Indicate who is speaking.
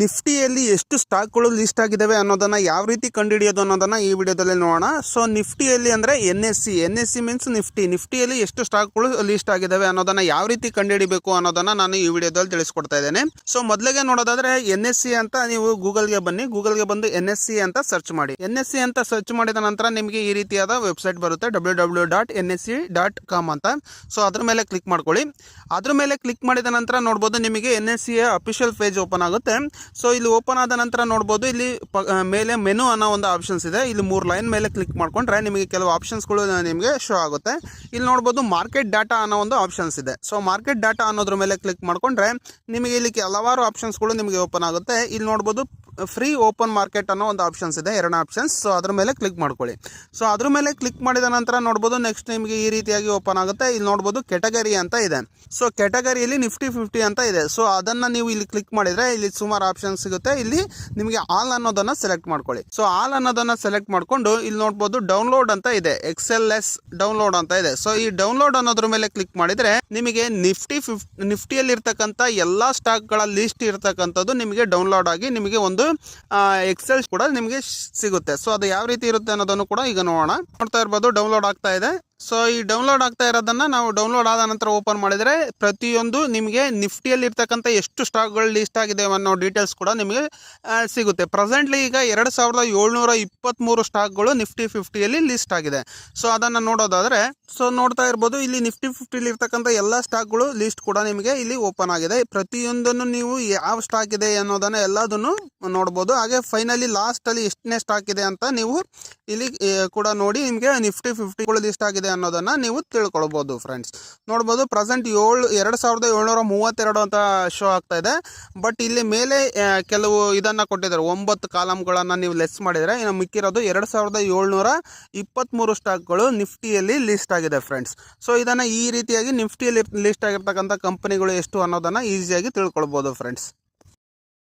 Speaker 1: ನಿಫ್ಟಿಯಲ್ಲಿ ಎಷ್ಟು ಸ್ಟಾಕ್ಗಳು ಲಿಸ್ಟ್ ಆಗಿದ್ದಾವೆ ಅನ್ನೋದನ್ನು ಯಾವ ರೀತಿ ಕಂಡುಹಿಡಿಯೋದು ಅನ್ನೋದನ್ನು ಈ ವಿಡಿಯೋದಲ್ಲಿ ನೋಡೋಣ. ಸೊ ನಿಫ್ಟಿಯಲ್ಲಿ ಅಂದರೆ N S C N S C means Nifty. ನಿಫ್ಟಿಯಲ್ಲಿ ಎಷ್ಟು ಸ್ಟಾಕ್ಗಳು ಲಿಸ್ಟ್ ಆಗಿದ್ದಾವೆ ಅನ್ನೋದನ್ನು ಯಾವ ರೀತಿ ಕಂಡುಹಿಡಿಬೇಕು ಅನ್ನೋದನ್ನು ನಾನು ಈ ವಿಡಿಯೋದಲ್ಲಿ ತಿಳಿಸ್ಕೊಡ್ತಾ ಇದ್ದೇನೆ. ಸೊ ಮೊದಲಿಗೆ ನೋಡೋದಾದರೆ ಎನ್ ಎಸ್ ಸಿ ಅಂತ ನೀವು ಗೂಗಲ್ಗೆ ಬನ್ನಿ. ಗೂಗಲ್ಗೆ ಬಂದು ಎನ್ ಎಸ್ ಸಿ ಅಂತ ಸರ್ಚ್ ಮಾಡಿ. ಎನ್ ಎಸ್ ಸಿ ಅಂತ ಸರ್ಚ್ ಮಾಡಿದ ನಂತರ ನಿಮಗೆ ಈ ರೀತಿಯಾದ ವೆಬ್ಸೈಟ್ ಬರುತ್ತೆ. W W dot N S C dot com ಅಂತ. ಸೊ ಅದ್ರ ಮೇಲೆ ಕ್ಲಿಕ್ ಮಾಡ್ಕೊಳ್ಳಿ. ಅದ್ರ ಮೇಲೆ ಕ್ಲಿಕ್ ಮಾಡಿದ ನಂತರ ನೋಡ್ಬೋದು ನಿಮಗೆ N S C official page open ಆಗುತ್ತೆ. ಸೊ ಇಲ್ಲಿ ಓಪನ್ ಆದ ನಂತರ ನೋಡ್ಬೋದು, ಇಲ್ಲಿ ಮೇಲೆ ಮೆನು ಅನ್ನೋ ಒಂದು ಆಪ್ಷನ್ಸ್ ಇದೆ. ಇಲ್ಲಿ ಮೂರು ಲೈನ್ ಮೇಲೆ ಕ್ಲಿಕ್ ಮಾಡ್ಕೊಂಡ್ರೆ ನಿಮಗೆ ಕೆಲವು ಆಪ್ಷನ್ಸ್ಗಳು ನಿಮಗೆ ಶೋ ಆಗುತ್ತೆ. ಇಲ್ಲಿ ನೋಡ್ಬೋದು ಮಾರ್ಕೆಟ್ ಡಾಟಾ ಅನ್ನೋ ಒಂದು ಆಪ್ಷನ್ಸ್ ಇದೆ. ಸೊ ಮಾರ್ಕೆಟ್ ಡಾಟಾ ಅನ್ನೋದ್ರ ಮೇಲೆ ಕ್ಲಿಕ್ ಮಾಡ್ಕೊಂಡ್ರೆ ನಿಮಗೆ ಇಲ್ಲಿ ಹಲವಾರು ಆಪ್ಷನ್ಸ್ಗಳು ನಿಮಗೆ ಓಪನ್ ಆಗುತ್ತೆ. ಇಲ್ಲಿ ನೋಡ್ಬೋದು ಫ್ರೀ ಓಪನ್ ಮಾರ್ಕೆಟ್ ಅನ್ನೋ ಒಂದು ಆಪ್ಷನ್ಸ್ ಇದೆ ಎರಡು ಆಪ್ಷನ್ಸ್ ಸೊ ಅದ್ರ ಮೇಲೆ ಕ್ಲಿಕ್ ಮಾಡ್ಕೊಳ್ಳಿ. ಸೊ ಅದ್ರ ಮೇಲೆ ಕ್ಲಿಕ್ ಮಾಡಿದ ನಂತರ ನೋಡ್ಬೋದು ನೆಕ್ಸ್ಟ್ ನಿಮಗೆ ಈ ರೀತಿಯಾಗಿ ಓಪನ್ ಆಗುತ್ತೆ. ಇಲ್ಲಿ ನೋಡ್ಬೋದು ಕೆಟಗರಿ ಅಂತ ಇದೆ. ಸೊ ಕೆಟಗರಿಯಲ್ಲಿ ನಿಫ್ಟಿ ಫಿಫ್ಟಿ ಅಂತ ಇದೆ. ಸೊ ಅದನ್ನು ನೀವು ಇಲ್ಲಿ ಕ್ಲಿಕ್ ಮಾಡಿದರೆ ಇಲ್ಲಿ ಸುಮಾರು ಆಪ್ಷನ್ ಸಿಗುತ್ತೆ. ಇಲ್ಲಿ ನಿಮಗೆ ಆಲ್ ಅನ್ನೋದನ್ನು ಸೆಲೆಕ್ಟ್ ಮಾಡ್ಕೊಳ್ಳಿ. ಸೊ ಆಲ್ ಅನ್ನೋದನ್ನು ಸೆಲೆಕ್ಟ್ ಮಾಡಿಕೊಂಡು ಇಲ್ಲಿ ನೋಡ್ಬೋದು ಡೌನ್ಲೋಡ್ ಅಂತ ಇದೆ. ಎಕ್ಸೆಲ್ ಎಸ್ ಡೌನ್ಲೋಡ್ ಅಂತ ಇದೆ. ಸೊ ಈ ಡೌನ್ಲೋಡ್ ಅನ್ನೋದ್ರ ಮೇಲೆ ಕ್ಲಿಕ್ ಮಾಡಿದರೆ ನಿಮಗೆ ನಿಫ್ಟಿ ಫಿಫ್ ನಿಫ್ಟಿಯಲ್ಲಿರ್ತಕ್ಕಂಥ ಎಲ್ಲ ಸ್ಟಾಕ್ಗಳ ಲಿಸ್ಟ್ ಇರ್ತಕ್ಕಂಥದ್ದು ನಿಮಗೆ ಡೌನ್ಲೋಡ್ ಆಗಿ ನಿಮಗೆ ಒಂದು ಎಕ್ಸೆಲ್ ಕೂಡ ನಿಮಗೆ ಸಿಗುತ್ತೆ. ಸೊ ಅದು ಯಾವ ರೀತಿ ಇರುತ್ತೆ ಅನ್ನೋದನ್ನು ಕೂಡ ಈಗ ನೋಡೋಣ. ನೋಡ್ತಾ ಇರ್ಬೋದು ಡೌನ್ಲೋಡ್ ಆಗ್ತಾ ಇದೆ. ಸೊ ಈ ಡೌನ್ಲೋಡ್ ಆಗ್ತಾ ಇರೋದನ್ನ ನಾವು ಡೌನ್ಲೋಡ್ ಆದ ನಂತರ ಓಪನ್ ಮಾಡಿದರೆ ಪ್ರತಿಯೊಂದು ನಿಮಗೆ ನಿಫ್ಟಿಯಲ್ಲಿ ಇರ್ತಕ್ಕಂಥ ಎಷ್ಟು ಸ್ಟಾಕ್ಗಳು ಲಿಸ್ಟ್ ಆಗಿದೆ ಅನ್ನೋ ಡೀಟೇಲ್ಸ್ ಕೂಡ ನಿಮಗೆ ಸಿಗುತ್ತೆ. ಪ್ರೆಸೆಂಟ್ಲಿ ಈಗ ಎರಡು ಸಾವಿರದ ಏಳ್ನೂರ ಇಪ್ಪತ್ತ್ಮೂರು ಸ್ಟಾಕ್ಗಳು ನಿಫ್ಟಿ ಫಿಫ್ಟಿಯಲ್ಲಿ ಲಿಸ್ಟ್ ಆಗಿದೆ. ಸೊ ಅದನ್ನು ನೋಡೋದಾದರೆ ಸೊ ನೋಡ್ತಾ ಇರ್ಬೋದು, ಇಲ್ಲಿ ನಿಫ್ಟಿ ಫಿಫ್ಟಿಲಿ ಇರ್ತಕ್ಕಂಥ ಎಲ್ಲ ಸ್ಟಾಕ್ಗಳು ಲಿಸ್ಟ್ ಕೂಡ ನಿಮಗೆ ಇಲ್ಲಿ ಓಪನ್ ಆಗಿದೆ. ಪ್ರತಿಯೊಂದನ್ನು ನೀವು ಯಾವ ಸ್ಟಾಕ್ ಇದೆ ಅನ್ನೋದನ್ನು ಎಲ್ಲದನ್ನು ನೋಡ್ಬೋದು. ಹಾಗೆ ಫೈನಲಿ ಲಾಸ್ಟಲ್ಲಿ ಎಷ್ಟನೇ ಸ್ಟಾಕ್ ಇದೆ ಅಂತ ನೀವು ಇಲ್ಲಿ ಕೂಡ ನೋಡಿ ನಿಮಗೆ ನಿಫ್ಟಿ ಫಿಫ್ಟಿಗಳು ಲಿಸ್ಟ್ ಆಗಿದೆ ಅನ್ನೋದನ್ನು ನೀವು ತಿಳ್ಕೊಳ್ಬೋದು ಫ್ರೆಂಡ್ಸ್ ನೋಡ್ಬೋದು ಪ್ರೆಸೆಂಟ್ ಏಳು, ಎರಡು ಸಾವಿರದ ಏಳ್ನೂರ ಮೂವತ್ತೆರಡು ಅಂತ ಶೋ ಆಗ್ತಾ ಇದೆ. ಬಟ್ ಇಲ್ಲಿ ಮೇಲೆ ಕೆಲವು ಇದನ್ನು ಕೊಟ್ಟಿದ್ದಾರೆ. ಒಂಬತ್ತು ಕಾಲಮ್ಗಳನ್ನು ನೀವು ಲೆಸ್ ಮಾಡಿದರೆ ಇನ್ನು ಮಿಕ್ಕಿರೋದು ಎರಡು ಸಾವಿರದ ಏಳ್ನೂರ ಇಪ್ಪತ್ತ್ಮೂರು ಸ್ಟಾಕ್ಗಳು ನಿಫ್ಟಿಯಲ್ಲಿ ಲಿಸ್ಟ್ ಆಗಿದೆ ಫ್ರೆಂಡ್ಸ್ ಸೊ ಇದನ್ನು ಈ ರೀತಿಯಾಗಿ ನಿಫ್ಟಿಯಲ್ಲಿ ಲಿಸ್ಟ್ ಆಗಿರ್ತಕ್ಕಂಥ ಕಂಪನಿಗಳು ಎಷ್ಟು ಅನ್ನೋದನ್ನು ಈಸಿಯಾಗಿ ತಿಳ್ಕೊಳ್ಬೋದು ಫ್ರೆಂಡ್ಸ್